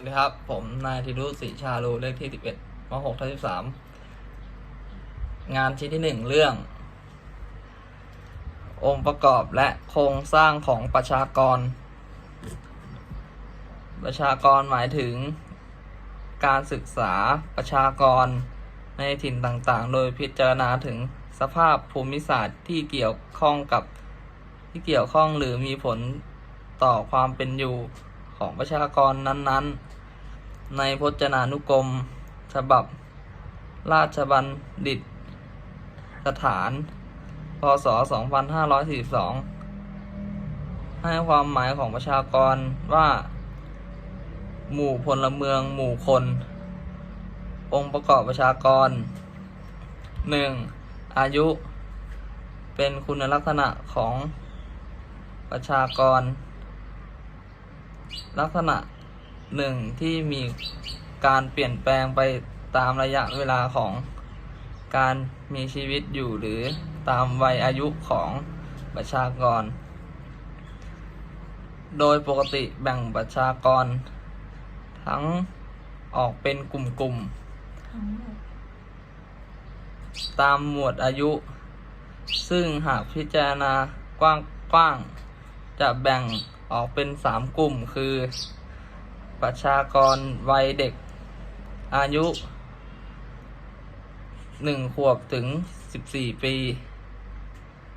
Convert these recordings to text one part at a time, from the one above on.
วัสดีครับ ผมนายธิรุศรีชาลูเลขที่สิบเอ็ดมหกทับสิบสามงานชิ้นที่หนึ่งเรื่อง องค์ประกอบและโครงสร้างของประชากร ประชากรหมายถึง การศึกษาประชากรในถิ่นต่างๆ โดยพิจารณาถึงสภาพภูมิศาสตร์ที่เกี่ยวข้องกับที่เกี่ยวข้องหรือมีผลต่อความเป็นอยู่ ของประชากรนั้นๆ ในพจนานุกรม ฉบับ ราชบัณฑิต สถาน พศ 2542 ให้ความหมายของประชากรว่า หมู่พลเมือง หมู่คน องค์ประกอบประชากร 1. อายุ เป็นคุณลักษณะของประชากร ลักษณะหนึ่งที่มีการเปลี่ยนแปลงไปตามระยะเวลาของการมีชีวิตอยู่หรือตามวัยอายุของประชากร โดยปกติแบ่งประชากร ทั้งออกเป็นกลุ่มทั้งหมดๆตามหมวดอายุ ซึ่งหากพิจารณากว้างๆ จะแบ่ง ออกเป็นสามกลุ่มคือ ประชากรวัยเด็กอายุหนึ่งขวบถึงสิบสี่ปี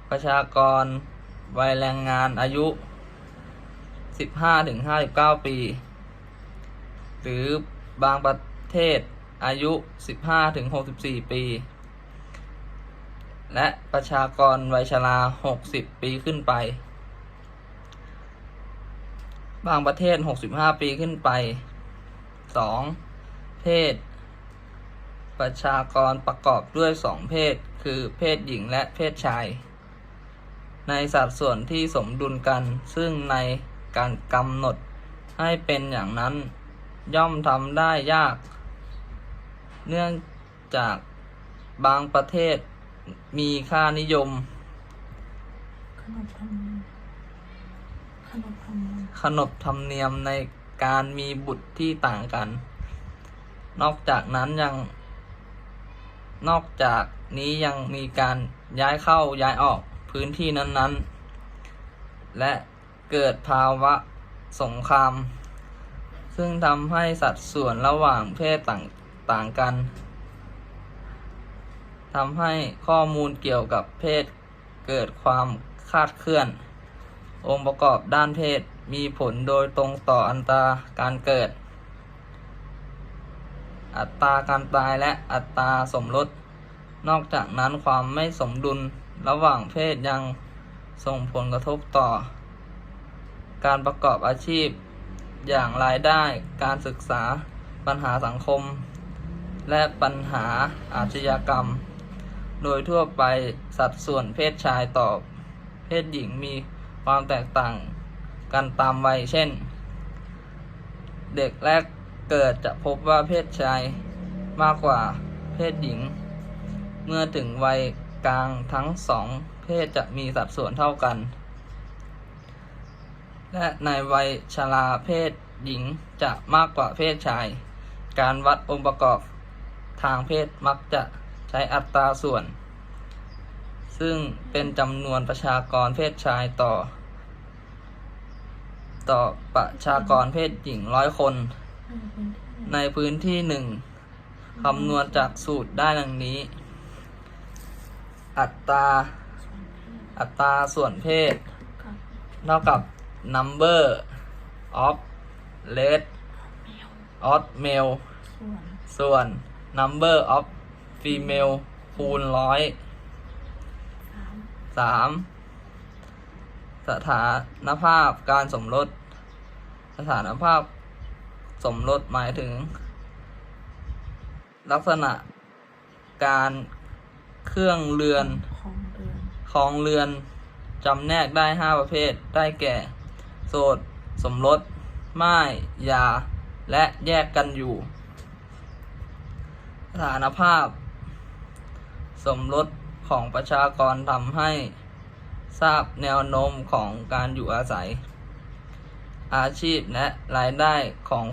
ประชากรวัยแรงงานอายุสิบห้าถึงห้าสิบเก้าปี หรือบางประเทศอายุสิบห้าถึงหกสิบสี่ปี และประชากรวัยชราหกสิบปีขึ้นไป บางประเทศ 65 ปีขึ้นไป 2. เพศ ประชากรประกอบด้วย 2 เพศ คือเพศหญิงและเพศชาย ในสัดส่วนที่สมดุลกัน ซึ่งในการกำหนดให้เป็นอย่างนั้น ย่อมทำได้ยาก เนื่องจากบางประเทศมีค่านิยมขนมเนียมขนมเนียม ขนบธรรมเนียมในการมีบุตรที่ต่างกัน นอกจากนั้นยัง นอกจากนี้ยังมีการย้ายเข้าย้ายออกพื้นที่นั้นๆ และเกิดภาวะสงคราม ซึ่งทำให้สัดส่วนระหว่างเพศต่างต่างกันทำให้ข้อมูลเกี่ยวกับเพศเกิดความคาดเคลื่อน องค์ประกอบด้านเพศ มีผลโดยตรงต่ออัตราการเกิด อัตราการตายและอัตราสมรส นอกจากนั้นความไม่สมดุลระหว่างเพศยังส่งผลกระทบต่อ การประกอบอาชีพ อย่างรายได้การศึกษาปัญหาสังคม และปัญหาอาชญากรรม โดยทั่วไปสัดส่วนเพศชายต่อเพศหญิงมีความแตกต่าง กันตามวัยเช่น เด็กแรกเกิดจะพบว่าเพศชายมากกว่าเพศหญิง เมื่อถึงวัยกลางทั้งสองเพศจะมีสัดส่วนเท่ากัน และในวัยชราเพศหญิงจะมากกว่าเพศชาย การวัดองค์ประกอบทางเพศมักจะใช้อัตราส่วน ซึ่งเป็นจำนวนประชากรเพศชายต่อ ต่อประชากรเพศหญิงร้อยคน ในพื้นที่หนึ่งคำนวณจากสูตรได้ดังนี้ อัตรา อัตราส่วนเพศ เท่ากับ number of red แมว of male ส่วนส่วน number of female คูณร้อยสาม สถานภาพการสมรส สถานภาพสมรสหมายถึง ลักษณะการเครื่องเรือนของเรือนของเรือนจำแนกได้ห้าประเภทได้แก่ โสด สมรสม่ายยา และแยกกันอยู่ สถานภาพ สมรสของประชากรทำให้ ทราบแนวโน้มของการอยู่อาศัย อาชีพและรายได้ของ